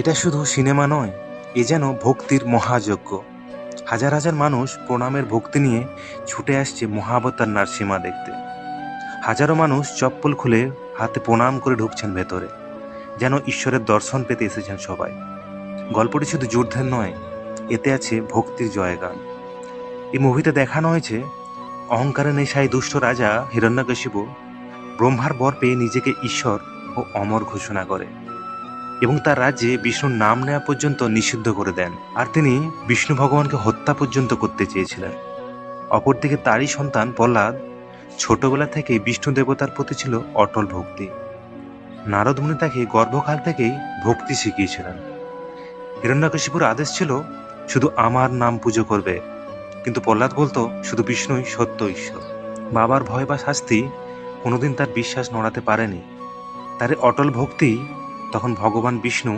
এটা শুধু সিনেমা নয়, এ যেন ভক্তির মহাযজ্ঞ। হাজার হাজার মানুষ প্রণামের ভক্তি নিয়ে ছুটে আসছে মহাবতার নারসিমা দেখতে। হাজারো মানুষ চপ্পল খুলে হাতে প্রণাম করে ঢুকছেন ভেতরে, যেন ঈশ্বরের দর্শন পেতে এসেছেন সবাই। গল্পটি শুধু যুদ্ধের নয়, এতে আছে ভক্তির জয়গান। এই মুভিতে দেখানো হয়েছে অহংকারে নেশায় দুষ্ট রাজা হিরণ্যকশিপু ব্রহ্মার বর পেয়ে নিজেকে ঈশ্বর ও অমর ঘোষণা করে। এবং তার রাজ্যে বিষ্ণুর নাম নেওয়া পর্যন্ত নিষিদ্ধ করে দেন। আর তিনি বিষ্ণু ভগবানকে হত্যা পর্যন্ত করতে চেয়েছিলেন। অপরদিকে তারই সন্তান প্রহ্লাদ ছোটবেলা থেকে বিষ্ণু দেবতার প্রতি ছিল অটল ভক্তি। নারদ মুনি তাকে গর্ভকাল থেকেই ভক্তি শিখিয়েছিলেন। হিরণ্যকশিপুর আদেশ ছিল, শুধু আমার নাম পুজো করবে। কিন্তু প্রহ্লাদ বলতো, শুধু বিষ্ণুই সত্য ঈশ্বর। বাবার ভয় বা শাস্তি কোনোদিন তার বিশ্বাস নড়াতে পারেনি। তার অটল ভক্তি তখন ভগবান বিষ্ণু